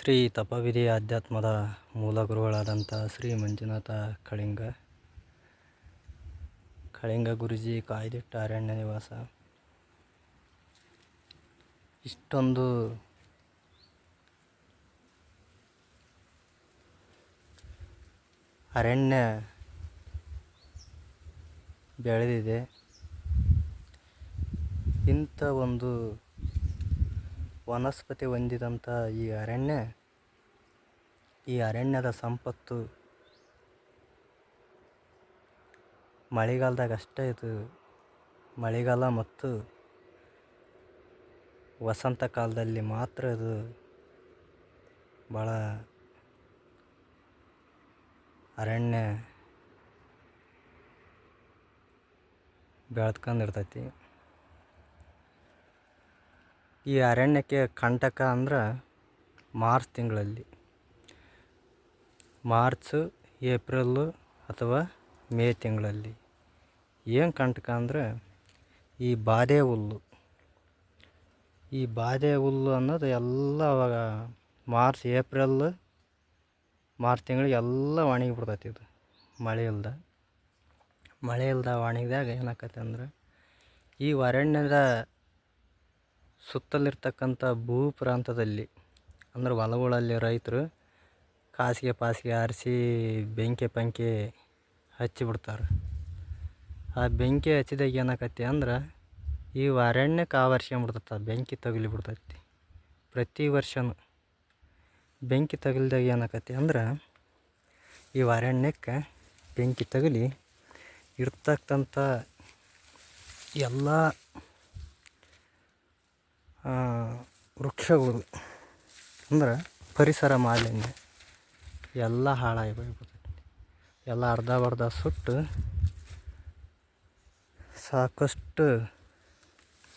ಶ್ರೀ ತಪವಿಧಿ ಆಧ್ಯಾತ್ಮದ ಮೂಲ ಗುರುಗಳಾದಂಥ ಶ್ರೀ ಮಂಜುನಾಥ ಕಳಿಂಗ. ಕಳಿಂಗ ಗುರುಜಿ ಕಾಯ್ದಿಟ್ಟ ಅರಣ್ಯ ನಿವಾಸ. ಇಷ್ಟೊಂದು ಅರಣ್ಯ ಬೆಳೆದಿದೆ. ಇಂಥ ಒಂದು ವನಸ್ಪತಿ ಹೊಂದಿದಂಥ ಈ ಅರಣ್ಯ, ಈ ಅರಣ್ಯದ ಸಂಪತ್ತು ಮಳೆಗಾಲದಾಗ ಅಷ್ಟೇ ಇದು. ಮಳೆಗಾಲ ಮತ್ತು ವಸಂತ ಕಾಲದಲ್ಲಿ ಮಾತ್ರ ಇದು ಭಾಳ ಅರಣ್ಯ ಬೆಳ್ಕೊಂಡಿರ್ತೈತಿ ಈ ಅರಣ್ಯಕ್ಕೆ ಕಂಟಕ ಅಂದ್ರೆ ಮಾರ್ಚ್ ತಿಂಗಳಲ್ಲಿ. ಮಾರ್ಚು ಏಪ್ರಿಲ್ಲು ಅಥವಾ ಮೇ ತಿಂಗಳಲ್ಲಿ. ಏನು ಕಂಟಕ ಅಂದ್ರೆ ಈ ಬಾದೆ ಹುಲ್ಲು. ಈ ಬಾದೆ ಹುಲ್ಲು ಅನ್ನೋದು ಎಲ್ಲ ಅವಾಗ ಮಾರ್ಚ್, ಏಪ್ರಿಲ್, ಮಾರ್ಚ್ ತಿಂಗಳಿಗೆ ಎಲ್ಲ ಒಣಗಿ ಬಿಡ್ತೈತಿ ಇದು, ಮಳೆ ಇಲ್ದ. ಮಳೆ ಇಲ್ದ ಒಣಗಿದಾಗ ಏನಾಕತ್ತೆ ಅಂದ್ರೆ ಈ ಅರಣ್ಯದ ಸುತ್ತಲಿರ್ತಕ್ಕಂಥ ಭೂ ಪ್ರಾಂತದಲ್ಲಿ ಅಂದ್ರೆ ಹೊಲಗಳಲ್ಲಿ ರೈತರು ಕಾಸಿಗೆ ಪಾಸಿಗೆ ಆರಿಸಿ ಬೆಂಕಿ ಪಂಕಿ ಹಚ್ಚಿಬಿಡ್ತಾರೆ ಆ ಬೆಂಕಿ ಹಚ್ಚಿದಾಗ ಏನಾಕತಿ ಅಂದ್ರೆ ಈ ಅರಣ್ಯಕ್ಕೆ ಆ ಬೆಂಕಿ ತಗಲಿಬಿಡ್ತೈತಿ ಪ್ರತಿ ವರ್ಷವೂ ಬೆಂಕಿ ತಗಲಿದಾಗ ಏನಾಕತಿ ಅಂದ್ರೆ ಈ ಅರಣ್ಯಕ್ಕೆ ಬೆಂಕಿ ತಗಲಿ ಇರ್ತಕ್ಕಂಥ ಎಲ್ಲ ವೃಕ್ಷಗಳು ಅಂದ್ರೆ ಪರಿಸರ ಮಾಲಿನ್ಯ ಎಲ್ಲ ಹಾಳಾಗಿ ಎಲ್ಲ ಅರ್ಧ ಸುಟ್ಟು ಸಾಕಷ್ಟು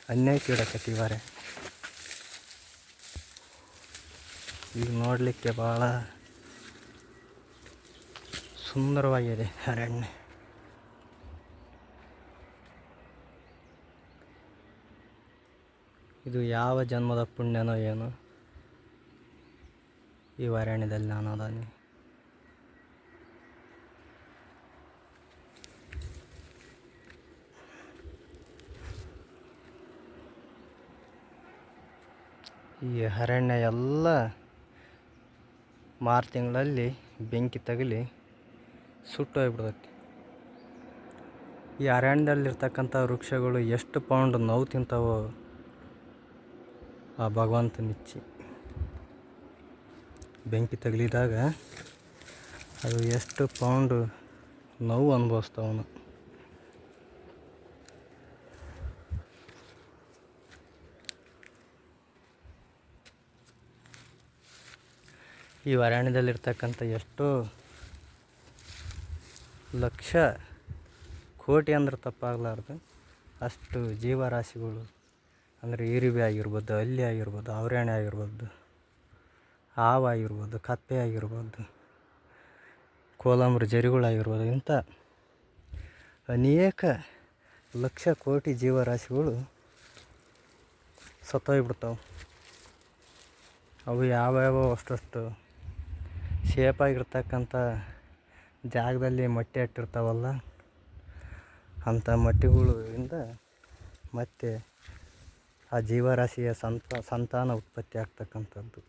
ಅನ್ಯಾಯಕ್ಕೀಡಾಕತ್ತಿದ್ದಾರೆ ಈಗ ನೋಡಲಿಕ್ಕೆ ಭಾಳ ಸುಂದರವಾಗಿದೆ ಅರಣ್ಯ. ಇದು ಯಾವ ಜನ್ಮದ ಪುಣ್ಯನೋ ಏನೋ. ಈ ಅರಣ್ಯದಲ್ಲಿ ನಾನು ಅದಾನೆ ಈ ಅರಣ್ಯ ಎಲ್ಲ ಮಾರ್ಚ್ ತಿಂಗಳಲ್ಲಿ ಬೆಂಕಿ ತಗಲಿ ಸುಟ್ಟು ಹೋಗ್ಬಿಡ್ತೈತಿ. ಈ ಅರಣ್ಯದಲ್ಲಿರ್ತಕ್ಕಂಥ ವೃಕ್ಷಗಳು ಎಷ್ಟು ಪೌಂಡ್ ನೋವು ತಿಂತಾವೋ. ಆ ಭಗವಂತ ನಿಚ್ಚಿ ಬೆಂಕಿ ತಗಲಿದಾಗ ಅದು ಎಷ್ಟು ಪೌಂಡು ನೋವು ಅನುಭವಿಸ್ತಾವನು. ಈ ಅರಣ್ಯದಲ್ಲಿರ್ತಕ್ಕಂಥ ಎಷ್ಟೋ ಲಕ್ಷ ಕೋಟಿ ಅಂದ್ರೆ ತಪ್ಪಾಗಲಾರ್ದು ಅಷ್ಟು ಜೀವರಾಶಿಗಳು ಅಂದರೆ ಇರುವೆ ಆಗಿರ್ಬೋದು ಹಲ್ಲಿ ಆಗಿರ್ಬೋದು, ಅವರೇಣೆ ಆಗಿರ್ಬೋದು, ಹಾವು ಆಗಿರ್ಬೋದು, ಕಪ್ಪೆ ಆಗಿರ್ಬೋದು, ಕೋಲಂಬ್ರ ಜರಿಗಳಾಗಿರ್ಬೋದು ಇಂಥ ಅನೇಕ ಲಕ್ಷ ಕೋಟಿ ಜೀವರಾಶಿಗಳು ಸತ್ತೋಗ್ಬಿಡ್ತಾವೆ. ಅವು ಯಾವ್ಯಾವ ಅಷ್ಟಷ್ಟು ಸೇಫಾಗಿರ್ತಕ್ಕಂಥ ಜಾಗದಲ್ಲಿ ಮೊಟ್ಟೆ ಇಟ್ಟಿರ್ತಾವಲ್ಲ ಅಂಥ ಮೊಟ್ಟೆಗಳಿಂದ ಮತ್ತೆ ಆ ಜೀವರಾಶಿಯ ಸಂತ, ಸಂತಾನ ಉತ್ಪತ್ತಿ ಆಗ್ತಕ್ಕಂಥದ್ದು.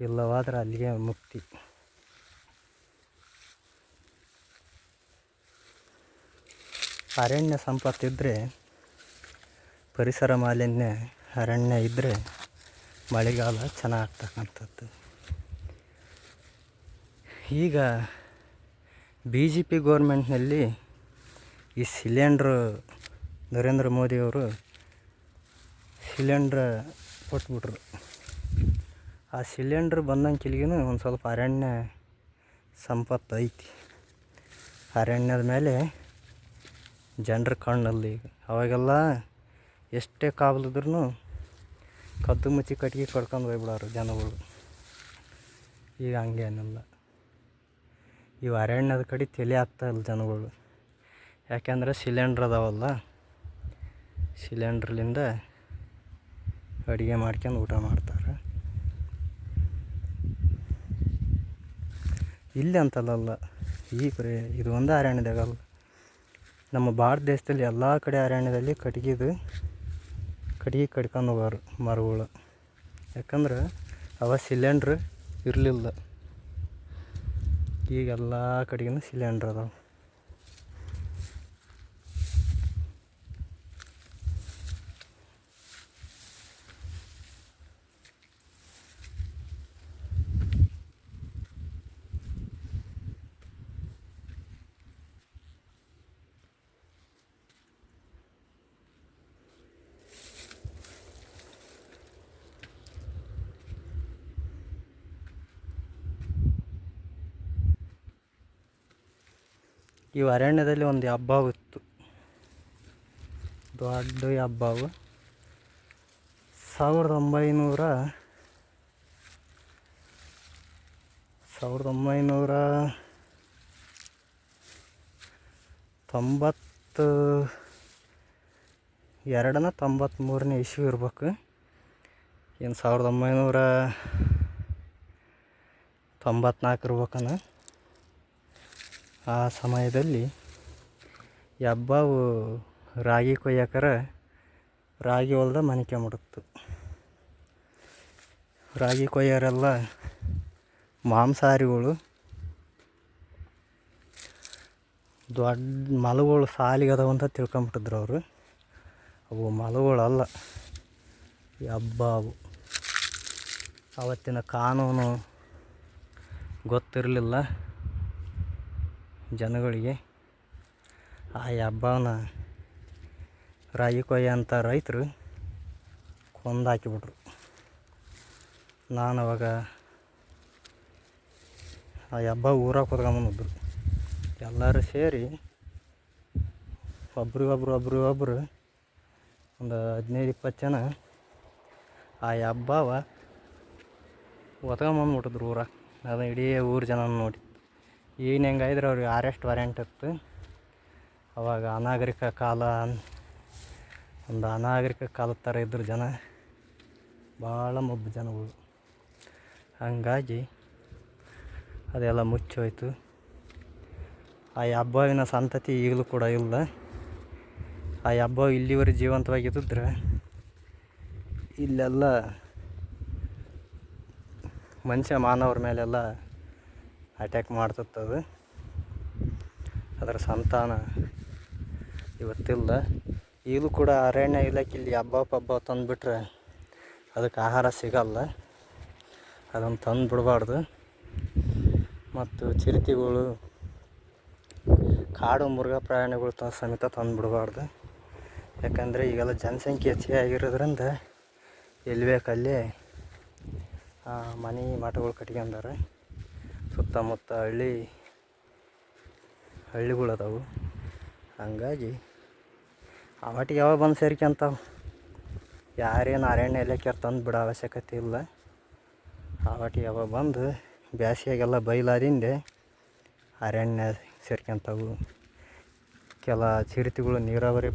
ಇಲ್ಲವಾದರೆ ಅಲ್ಲಿಗೆ ಮುಕ್ತಿ. ಅರಣ್ಯ ಸಂಪತ್ತಿದ್ದರೆ ಪರಿಸರ ಮಾಲಿನ್ಯ, ಅರಣ್ಯ ಇದ್ದರೆ ಮಳೆಗಾಲ ಚೆನ್ನಾಗ್ತಕ್ಕಂಥದ್ದು ಈಗ ಬಿ ಜೆ ಪಿ ಗೋರ್ಮೆಂಟ್ನಲ್ಲಿ ಈ ಸಿಲಿಂಡ್ರು ನರೇಂದ್ರ ಮೋದಿಯವರು ಸಿಲಿಂಡ್ರ್ ಕೊಟ್ಬಿಟ್ರು. ಆ ಸಿಲಿಂಡ್ರ್ ಬಂದಂಗಿಲ್ಗಿನೂ ಒಂದು ಸ್ವಲ್ಪ ಅರಣ್ಯ ಸಂಪತ್ತು ಐತಿ. ಅರಣ್ಯದ ಮೇಲೆ ಜನರ ಕಣ್ಣಲ್ಲಿ ಅವಾಗೆಲ್ಲ ಎಷ್ಟೇ ಕಾವಲಿದ್ರೂ ಕದ್ದು ಮುಚ್ಚಿ ಕಟ್ಗೆ ಕಡ್ಕೊಂಡು ಹೋಗ್ಬಿಡೋರು ಜನಗಳು. ಈಗ ಹಂಗೇನಿಲ್ಲ. ಇವು ಅರಣ್ಯದ ಕಡೆ ತಲೆ ಆಗ್ತಾಯಿಲ್ಲ ಜನಗಳು. ಯಾಕೆಂದ್ರೆ ಸಿಲಿಂಡ್ರ್ ಅದಾವಲ್ಲ, ಸಿಲಿಂಡ್ರ್ಲಿಂದ ಅಡುಗೆ ಮಾಡ್ಕೊಂಡು ಊಟ ಮಾಡ್ತಾರೆ. ಇಲ್ಲಿ ಅಂತಲ್ಲ ಈ ಕಡೆ ಇದು ಒಂದು ಅರಣ್ಯದಾಗಲ್ಲ ನಮ್ಮ ಭಾರತ ದೇಶದಲ್ಲಿ ಎಲ್ಲ ಕಡೆ ಅರಣ್ಯದಲ್ಲಿ ಕಟ್ಗಿದು ಕಟ್ಗೆ ಕಟ್ಕೊಂಡು ಹೋಗೋರು ಮರಗಳು. ಯಾಕಂದ್ರೆ ಅವ ಸಿಲಿಂಡ್ರ್ ಇರಲಿಲ್ಲ. ಈಗೆಲ್ಲ ಕಡೆಗೂ ಸಿಲಿಂಡ್ರ್ ಅದಾವೆ. ಇವು ಅರಣ್ಯದಲ್ಲಿ ಒಂದು ಹಬ್ಬ ಇತ್ತು. ದೊಡ್ಡ ಹಬ್ಬವು. ಸಾವಿರದ ಒಂಬೈನೂರ ಸಾವಿರದ ಒಂಬೈನೂರ ತೊಂಬತ್ತು ಎರಡನ ತೊಂಬತ್ತ್ಮೂರನೇ ಇಶು ಇರ್ಬೇಕು. ಏನು ಸಾವಿರದ ಒಂಬೈನೂರ ತೊಂಬತ್ನಾಲ್ಕು ಇರ್ಬೇಕನ. ಆ ಸಮಯದಲ್ಲಿ ಎಬ್ಬಾವು ರಾಗಿ ಕೊಯ್ಯಕರ ರಾಗಿ ಹೊಲ್ದ ಮನಿಕೊಂಬಿಡುತ್ತು ರಾಗಿ ಕೊಯ್ಯೋರೆಲ್ಲ ಮಾಂಸಾಹಾರಿಗಳು, ದೊಡ್ಡ ಮಲಗಳು ಸಾಲಿಗೆ ಅದಾವ ಅಂತ ತಿಳ್ಕೊಂಬಿಟ್ಟಿದ್ರು ಅವರು. ಅವು ಮಲಗಳಲ್ಲ ಹಬ್ಬ ಅವು ಆವತ್ತಿನ ಕಾನೂನು ಗೊತ್ತಿರಲಿಲ್ಲ. ಜನಗಳಿಗೆ ಆ ಹಬ್ಬನ ರಾಗಿ ಕೊಯ್ಯ ಅಂತ ರೈತರು ಕೊಂದು ಹಾಕಿಬಿಟ್ರು. ನಾನು ಅವಾಗ ಆ ಹಬ್ಬ ಊರಾಗ ಕೂತ್ಕೊಂಬಂದಿದ್ರು ಎಲ್ಲರೂ ಸೇರಿ ಒಬ್ರಿಗೊಬ್ರು ಒಬ್ರಿಗೊಬ್ರು ಒಂದು ಹದಿನೈದು ಇಪ್ಪತ್ತು ಜನ ಆ ಹಬ್ಬವ ಒತ್ಕೊಂಬಂದ್ಬಿಟ್ಟಿದ್ರು ಊರಾಗ. ಅದು ಇಡೀ ಊರು ಜನ ನೋಡಿ. ಈಗಿನ ಹೆಂಗಾಯಿದ್ರೆ ಅವ್ರಿಗೆ ಅರೆಸ್ಟ್ ವಾರೆಂಟ್ ಇತ್ತು. ಅವಾಗ ಅನಾಗರಿಕ ಕಾಲ ಒಂದು ಅನಾಗರಿಕ ಕಾಲದ ಥರ ಇದ್ದರು ಜನ. ಭಾಳ ಮೊಬ್ಬು ಜನಗಳು. ಹಂಗಾಗಿ ಅದೆಲ್ಲ ಮುಚ್ಚೋಯ್ತು. ಆ ಹಬ್ಬವಿನ ಸಂತತಿ ಈಗಲೂ ಕೂಡ ಇಲ್ಲ. ಆ ಹಬ್ಬ ಇಲ್ಲಿವರೆಗೆ ಜೀವಂತವಾಗಿದ್ದಿದ್ರೆ ಇಲ್ಲೆಲ್ಲ ಮನುಷ್ಯ ಮಾನವರ ಮೇಲೆಲ್ಲ ಅಟ್ಯಾಕ್ ಮಾಡ್ತಿತ್ತದು. ಅದರ ಸಂತಾನ ಇವತ್ತಿಲ್ಲ. ಈಗಲೂ ಕೂಡ ಅರಣ್ಯ ಇಲಾಖೆ ಇಲ್ಲಿ ಹಬ್ಬ ಪಬ್ಬ ತಂದುಬಿಟ್ರೆ ಅದಕ್ಕೆ ಆಹಾರ ಸಿಗಲ್ಲ. ಅದನ್ನು ತಂದು ಬಿಡಬಾರ್ದು. ಮತ್ತು ಚಿರತೆಗಳು, ಕಾಡು ಮೃಗ ಪ್ರಾಣಿಗಳು ತ ಸಮೇತ ತಂದು ಬಿಡಬಾರ್ದು. ಯಾಕಂದರೆ ಈಗೆಲ್ಲ ಜನಸಂಖ್ಯೆ ಹೆಚ್ಚಿಗೆ ಆಗಿರೋದ್ರಿಂದ ಎಲ್ಲಿ ಬೇಕಲ್ಲಿ ಮನೆ ಮಠಗಳು ಕಟ್ಕೊಂಡಾರೆ. ಸುತ್ತಮುತ್ತ ಹಳ್ಳಿ ಹಳ್ಳಿಗಳು ಅದಾವು ಹಂಗಾಗಿ ಮಟ್ಟಿಗೆ ಯಾವಾಗ ಬಂದು ಸೇರ್ಕೊಂತಾವೆ ಯಾರೇನು ಅರಣ್ಯ ಇಲಾಖೆ ತಂದು ಬಿಡೋ ಅವಶ್ಯಕತೆ ಇಲ್ಲ. ಅವಟ್ಟಿಗೆ ಯಾವಾಗ ಬಂದು ಬೇಸಿಗೆಗೆಲ್ಲ ಬೈಲಾದಿಂದೆ ಅರಣ್ಯ ಸೇರ್ಕೊಂತಾವು ಕೆಲ ಚಿರತೆಗಳು ನೀರಾವರಿ